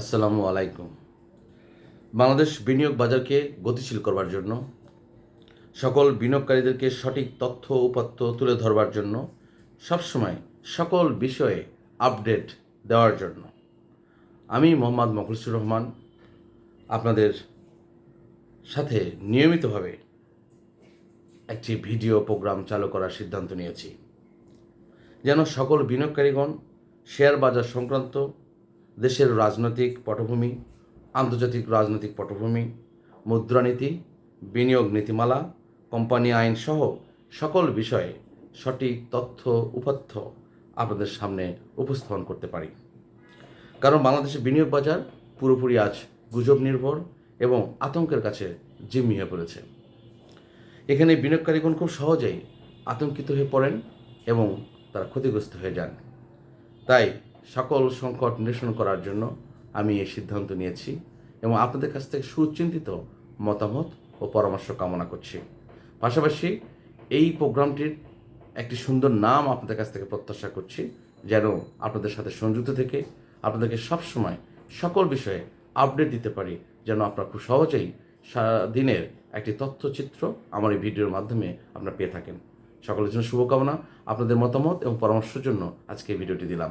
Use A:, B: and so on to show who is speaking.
A: আসসালামু আলাইকুম। বাংলাদেশ বিনিয়োগ বাজারকে গতিশীল করবার জন্য, সকল বিনিয়োগকারীদেরকে সঠিক তথ্য উপাত্ত তুলে ধরবার জন্য, সবসময় সকল বিষয়ে আপডেট দেওয়ার জন্য। আমি মোহাম্মদ মখলিসুর রহমান, আপনাদের সাথে নিয়মিতভাবে একটি ভিডিও প্রোগ্রাম চালু করার সিদ্ধান্ত নিয়েছি। যেন সকল বিনিয়োগকারীগণ শেয়ার বাজার সংক্রান্ত দেশের রাজনৈতিক পটভূমি, আন্তর্জাতিক রাজনৈতিক পটভূমি, মুদ্রানীতি, বিনিয়োগ নীতিমালা, কোম্পানি আইন সহ সকল বিষয়ে সঠিক তথ্য উপাত্য আপনাদের সামনে উপস্থাপন করতে পারি। কারণ বাংলাদেশের বিনিয়োগ বাজার পুরোপুরি আজ গুজব নির্ভর এবং আতঙ্কের কাছে জিম্মি হয়ে পড়েছে। এখানে বিনিয়োগকারীগণ খুব সহজেই আতঙ্কিত হয়ে পড়েন এবং তারা ক্ষতিগ্রস্ত হয়ে যান। তাই সকল সংকট নিরসন করার জন্য আমি এই সিদ্ধান্ত নিয়েছি এবং আপনাদের কাছ থেকে সুচিন্তিত মতামত ও পরামর্শ কামনা করছি। পাশাপাশি এই প্রোগ্রামটির একটি সুন্দর নাম আপনাদের কাছ থেকে প্রত্যাশা করছি, যেন আপনাদের সাথে সংযুক্ত থেকে আপনাদেরকে সবসময় সকল বিষয়ে আপডেট দিতে পারি, যেন আপনারা খুব সহজেই দিনের একটি তথ্যচিত্র আমার এই ভিডিওর মাধ্যমে আপনারা পেয়ে থাকেন। সকলের জন্য শুভকামনা, আপনাদের মতামত এবং পরামর্শের জন্য আজকে এই ভিডিওটি দিলাম।